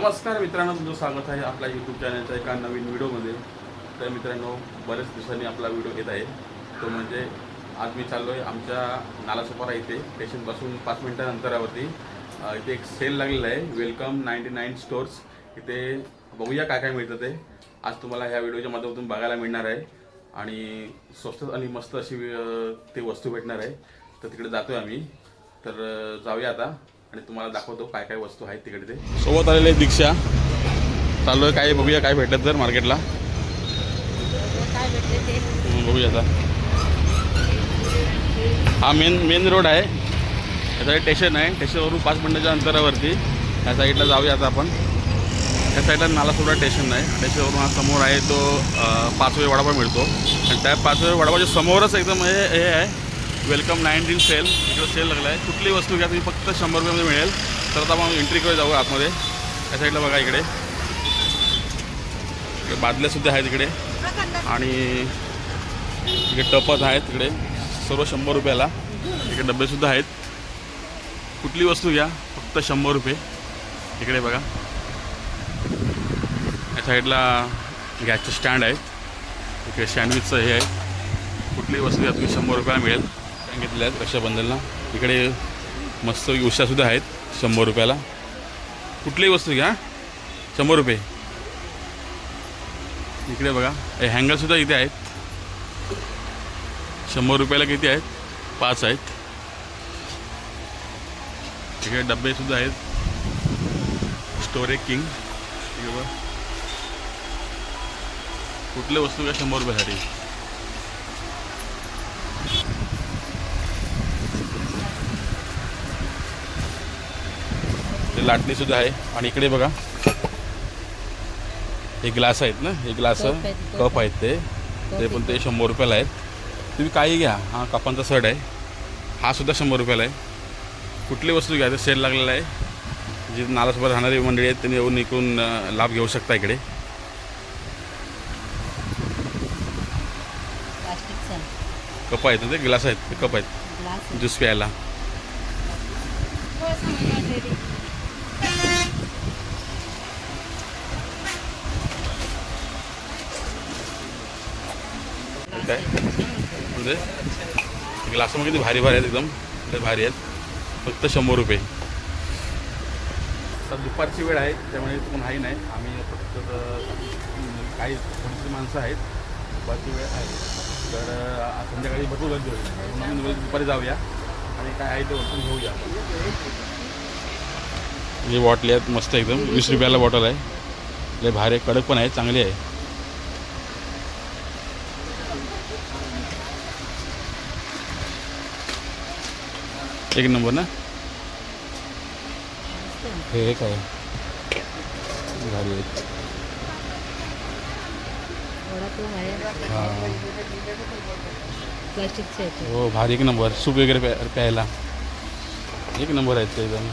नमस्कार मित्रांनो तुमचं स्वागत आहे आपल्या यूट्यूब चॅनलच्या एका नवीन व्हिडिओमध्ये. तर मित्रांनो बऱ्याच दिवसांनी आपला व्हिडिओ येत आहे. तो म्हणजे आज मी चाललो आहे आमच्या नालासोपारा इथे स्टेशनपासून पाच मिनटं अंतरावरती. इथे एक सेल लागलेला आहे वेलकम नाईन्टी नाईन स्टोर्स इथे बघूया काय काय मिळतं ते. आज तुम्हाला ह्या व्हिडिओच्या माध्यमातून बघायला मिळणार आहे. आणि स्वस्त आणि मस्त अशी ते वस्तू भेटणार आहे. तर तिकडे जातोय आम्ही. तर जाऊया आता. आणि तुम्हाला दाखवतो काय काय वस्तू आहेत तिकडे ते. सोबत आलेले दीक्षा. चालू आहे काय बघूया काय भेटत तर मार्केटला. बघूया आता. हा मेन मेन रोड आहे. याचा स्टेशन आहे. स्टेशनवरून पाच मिनटाच्या अंतरावरती. ह्या साईडला जाऊया आता आपण. त्या साईडला नालासोडा स्टेशन आहे स्टेशनवरून हा समोर आहे तो पाचवे वडापाव मिळतो. आणि त्या पाचवे वडापावच्या समोरच एकदम हे हे आहे. Welcome nineteen sale. इकडे सेल लागला आहे कुठली वस्तू घ्या तुम्ही फक्त शंभर रुपयामध्ये मिळेल. तर आता आपण एंट्रीकडे जाऊ आतमध्ये. त्या साईडला बघा इकडे. बादल्यासुद्धा आहेत इकडे. आणि इकडे टपत आहेत तिकडे सर्व शंभर रुपयाला. इकडे डबेसुद्धा आहेत. कुठली वस्तू घ्या फक्त शंभर रुपये. इकडे बघा. या साईडला गॅसचं स्टँड आहे इकडे सँडविचचं हे आहे. कुठलीही वस्तू घ्या तुम्ही शंभर रुपयाला मिळेल. घेतल्या आहेत रक्षाबंधनला. इकडे मस्त उशासुद्धा आहेत शंभर रुपयाला. कुठलीही वस्तू घ्या शंभर रुपये. इकडे बघा हे हँगरसुद्धा इथे आहेत. शंभर रुपयाला किती आहेत? पाच आहेत. इकडे डबेसुद्धा आहेत. Storage king. बघा. कुठल्या वस्तू घ्या शंभर रुपयासाठी. ते लाटणीसुद्धा आहे. आणि इकडे बघा. हे ग्लास आहेत ना? हे ग्लास कप आहेत, ते. ते पण ते शंभर रुपयाला आहेत. तुम्ही काही घ्या. हा कपांचा सेट आहे. हा सुद्धा शंभर रुपयाला आहे. कुठली वस्तू घ्या ते सेल लागलेला आहे. जे नालासोबत राहणारी मंडळी आहेत त्यांनी येऊन इकडून लाभ घेऊ शकता इकडे. प्लास्टिकचा कप आहेत ना ते? ग्लास आहेत. ते कप आहेत. ग्लास ज्यूस प्यायला. काय म्हणजे ग्लासमध्ये किती भारी भारी आहेत एकदम. भारी आहेत. फक्त शंभर रुपये. तर दुपारची वेळ आहे त्यामुळे कोण आहे नाही. आम्ही फक्त काही थोडीशी माणसं आहेत. दुपारची वेळ आहे. तर संध्याकाळी भरपूर गर्दी होईल म्हणून आम्ही दुपारी जाऊया. आणि काय आहे ते वस्तू घेऊया. ही बॉटली आहेत मस्त एकदम. वीस रुपयाला बॉटल आहे. लय भारी आहे कडक पण आहे चांगली आहे. एक नंबर ना? हे हे काय भारी आहेत आहे हां. हो भारी एक नंबर. सूप वगैरे प्या प्यायला. एक नंबर आहेत ते एकदम.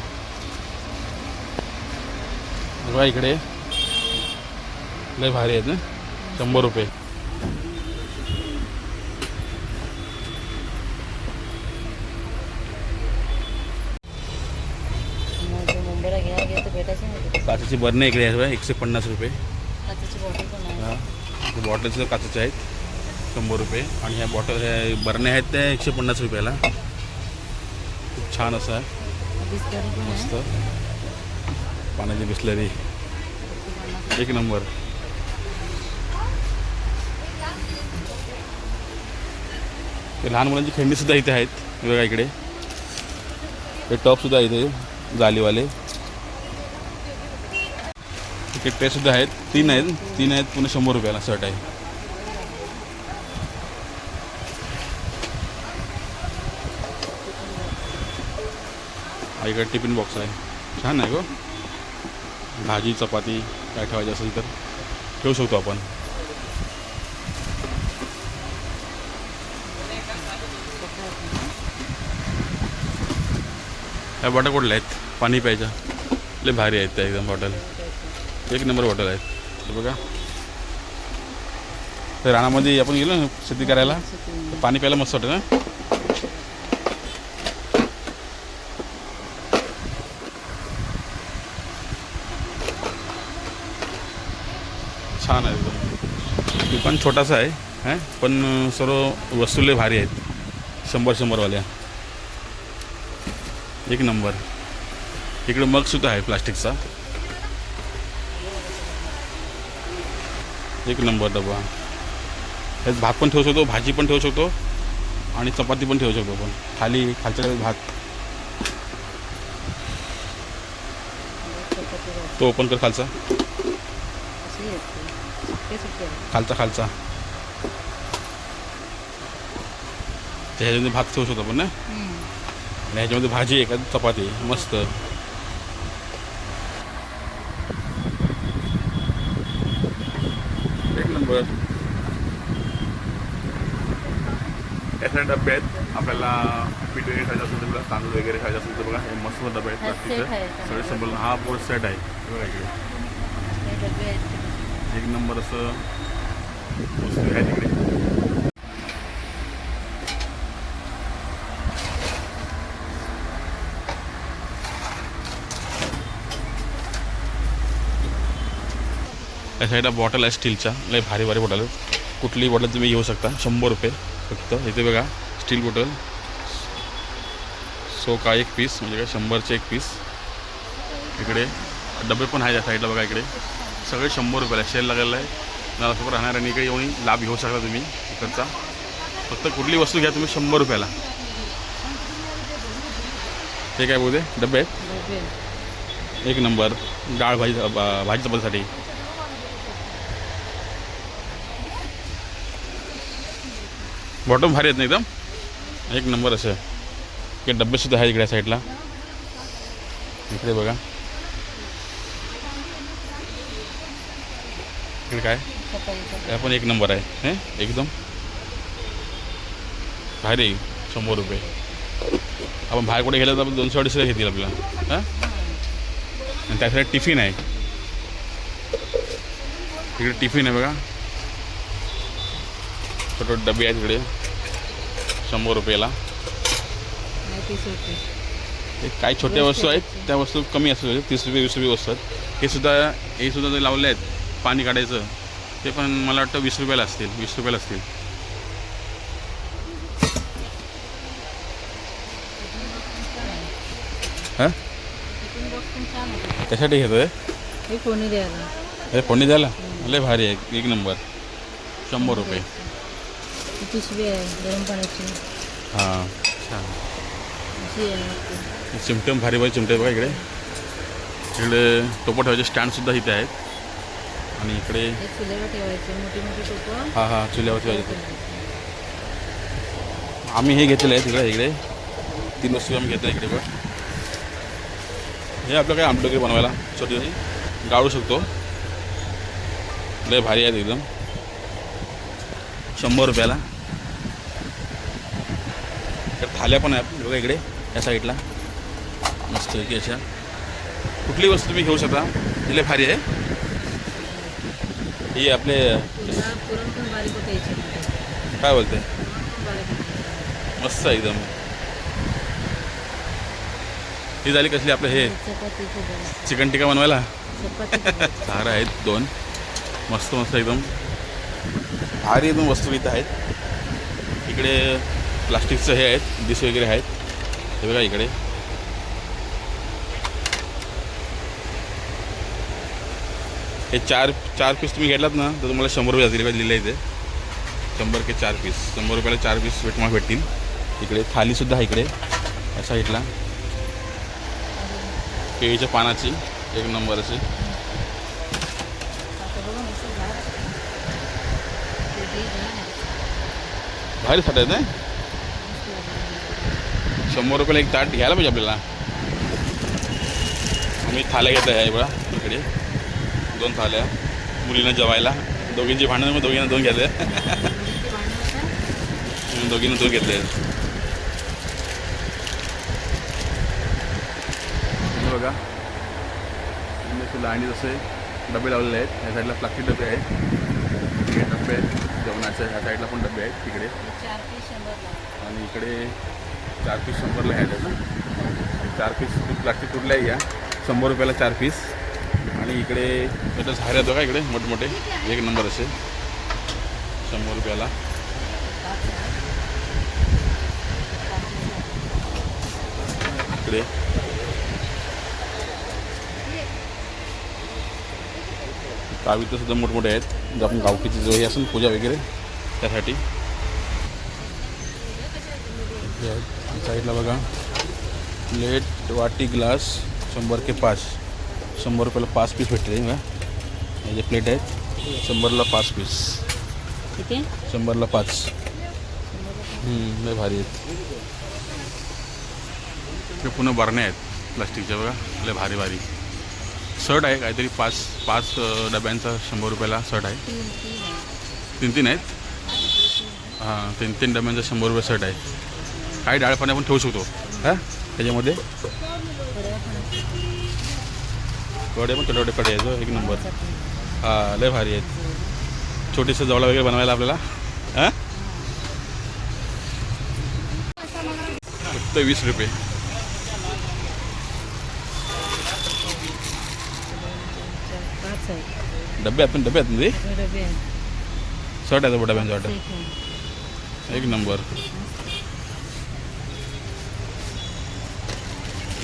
बघा इकडे. लय भारी आहेत ना शंभर रुपये. काचेची बरणे इकडे बघा, एकशे पन्नास रुपये. आहे. हा. बॉटलचे काचेचे आहेत शंभर रुपये. आणि ह्या बॉटल बरणे आहेत त्या एकशे पन्नास रुपयाला. खूप छान असं आहे. मस्त आहे. पाण्याची बिस्लरी. एक नंबर. लहान मुलांची खेळणीसुद्धा इथे आहेत. बघा इकडे. हे टॉपसुद्धा इथे जालीवाले. इकडे ट्रेसुद्धा आहेत. तीन आहेत. तीन आहेत पुन्हा शंभर रुपयाला शर्ट आहे. इकडे टिफिन बॉक्स आहे. छान आहे गो. भाजी चपाती काय ठेवायची असेल तर ठेवू शकतो आपण. ह्या बॉटल कुठल्या आहेत? पाणी प्यायच्या लय भारी आहेत त्या एकदम बॉटल. एक नंबर हॉटेल आहेत बघा. तर रानामध्ये आपण गेलो ना शेती करायला. पाणी प्यायला मस्त वाटतं ना? छान आहे. एकदम दुकान छोटासा आहे हां? पण सर्व वसुले भारी आहेत. शंभर शंभरवाल्या. एक नंबर. इकडे मगसुद्धा आहे प्लास्टिकचा. एक नंबर डबा. त्यात भात पण ठेवू शकतो भाजी पण ठेवू शकतो आणि चपाती पण ठेवू शकतो पण खाली खालच्या भात. तो ओपन कर खालचा. खालचा खालचा. तर ह्याच्यामध्ये भात ठेवू शकतो आपण ना. आणि ह्याच्यामध्ये भाजी आहे का? चपाती मस्त. नंबर याच्या डबे आहेत आपल्याला पीठ वगैरे खायचं असेल तर बघा, तांदूळ वगैरे खायचं असेल तर बघा हे मस्त डबे आहेत प्लास्टिकचे याचा. सगळे संबल हा पूर्ण सेट आहे. बघा इकडे. एक नंबर असं वस्तू आहे तिकडे. या साईडला बॉटल आहे स्टीलच्या. लय भारी भारी बॉटल आहेत कुठलीही बॉटल तुम्ही घेऊ शकता. शंभर रुपये फक्त. इथे बघा स्टील बॉटल. सो का एक पीस म्हणजे काय शंभरचे एक पीस. इकडे डबे पण आहेत या साईडला बघा इकडे. सगळे शंभर रुपयाला शेल लागलेला आहे. नालासोबत राहणाऱ्यांनी इकडे येऊन लाभ घेऊ शकता तुम्ही. इकडचा. फक्त कुठली वस्तू घ्या तुम्ही शंभर रुपयाला. हे काय बोलते डबे आहेत? एक नंबर. डाळ भाजी भाजी चपातीसाठी बॉटम भारी आहेत ना एकदम? एक नंबर असं. हे डब्बेसुद्धा आहे इकड्या साईडला इकडे बघा. इकडे काय? त्या पण एक नंबर आहे. हे? एकदम. भारी शंभर रुपये. आपण बाहेर कुठे गेलं तर आपण दोनशे अडीचशे घेतील आपल्याला. हां? आणि त्यासाठी टिफिन आहे. इकडे टिफिन आहे बघा. छोटे डबे आहेत इकडे. शंभर रुपयाला. हे काही छोट्या वस्तू आहेत त्या वस्तू कमी असतात तीस रुपये वीस रुपये वस्तू आहेत. हे सुद्धा हे सुद्धा जे लावले आहेत पाणी काढायचं ते पण मला वाटतं वीस रुपयाला असतील वीस रुपयाला असतील. हां? कशासाठी घेतो हे कोणी द्यायला. हे फोडणी द्यायला? लय भारी आहे एक नंबर. शंभर रुपये. पिशवी आहे गरम पाण्याची. हां. छान अशी आहे चिमटे भारी भारी चिमटे बघा इकडे. इकडे टोपं ठेवायचे स्टँडसुद्धा इथे आहेत. आणि इकडे हे चुल्यावर ठेवायचे मोठी मोठी टोपं. हां हां चुल्यावर ठेवायचे. आम्ही हे घेतलेलं आहे तिकडे इकडे. तीन वस्तू आम्ही घेतल्या इकडे बघ. हे आपलं काय आमटी वगैरे बनवायला? छोटी छोटी. गाळू शकतो. लय भारी आहेत एकदम. शंभर रुपयाला. त्या थाल्या पण आहेत. बघा इकडे या साईडला. मस्त की अशा. कुठली वस्तू तुम्ही घेऊ शकता? तिला लय भारी आहे. ही आपले काय बोलते मस्त आहे एकदम. ही झाली कसली आपलं हे? चिकन टिक्का बनवायला? चपाती आहेत दोन. मस्त मस्त एकदम. भारी एकदम वस्तू इथं आहेत. इकडे प्लास्टिकचं हे आहेत डिश वगैरे आहेत. हे बघा इकडे. हे चार चार पीस तुम्ही घेतलात ना तर तुम्हाला शंभर रुपये जातील. लिहिलं आहे इथे. शंभर के चार पीस शंभर रुपयाला चार पीस भेट मला भेटतील. इकडे थालीसुद्धा आहे इकडे. या साईडला केळीच्या पानाची एक नंबर अशी. भारी साठ आहेत ना शंभर रुपयाला एक ताट घ्यायला पाहिजे आपल्याला. आम्ही थाल्या घेत आहे बघा इकडे. दोन थाल्या मुलींना जेवायला. दोघींची भांडणं मग दोघींना दोन घेतले. दोघींना दोन घेतले. बघा. लाईनी जसे डबे लावलेले आहेत. या साईडला प्लास्टिक डबे आहेत. डबे आहेत. जेवणाचे ह्या साईडला पण डबे आहेत. तिकडे आणि इकडे चार पीस शंभरला आहे त्याचं. चार पीस प्लास्टिक कुठल्याही घ्या शंभर रुपयाला चार पीस आणि इकडे त्याच्या झाऱ्या बघा इकडे मोठमोठे. एक नंबर असे. शंभर रुपयाला. इकडे. तर सुद्धा मोठमोठे आहेत. जे आपण गावकीची जो हे असेल पूजा वगैरे त्यासाठी. साईडला बघा. प्लेट वाटी ग्लास शंभर के पाच. शंभर रुपयाला पाच पीस भेटते बघा. हे जे प्लेट आहेत शंभरला पाच पीस किती शंभरला पाच. लय भारी आहेत. ते पुन्हा बरण्या आहेत प्लास्टिकच्या बघा. लय भारी भारी. शर्ट आहे काहीतरी पाच पाच डब्यांचा शंभर रुपयाला शर्ट आहे. तीन तीन आहे. तीन तीन आहेत? हां तीन तीन डब्यांचा शंभर रुपये शर्ट आहे. काही डाळ पाणी आपण ठेवू शकतो. हां? त्याच्यामध्ये? कडे पण छोटे कडे आहे जो एक नंबर. हां लय भारी आहेत. छोटेसे जवळ वगैरे बनवायला आपल्याला. हां? फक्त वीस रुपये. डबे आहेत पण डबे आहेत आहे शर्ट आहे तो डब्यांचा वाटत. एक नंबर.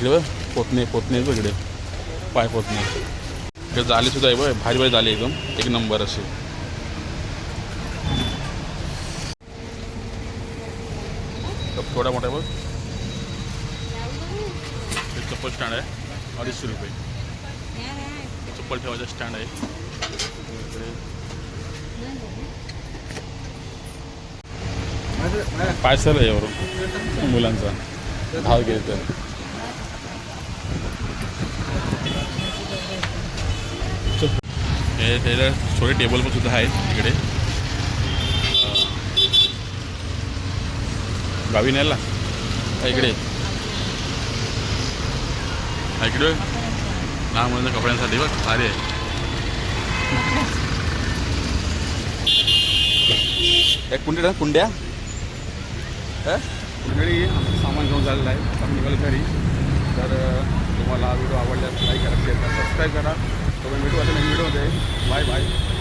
इकडे पोतणे पोतणे वगैरे बघ इकडे पाय पोतणे इकडे जाली सुद्धा आहे बघ भारी भारी जाली एकदम. एक नंबर असे. थोडा मोठा बघ. हे चप्पल स्टँड आहे. अडीचशे रुपये. चप्पल ठेवायचा स्टँड आहे. पायसल आहे यावरून मुलांचा. धाव गेले त्याला थोडे टेबल पण सुद्धा आहेत तिकडे. गावी न्यायला इकडे. इकडे लहान मुलांच्या कपड्यांसाठी बघ सारे आहे. एक कुंडी ना कुंड्या. अ? सामान घेऊन झालेलं आहे. आम्ही निघालो घरी. तर तुम्हाला हा व्हिडिओ आवडल्यास लाईक करा शेअर करा सबस्क्राईब करा. तर भेटू आता नवीन व्हिडिओमध्ये बाय बाय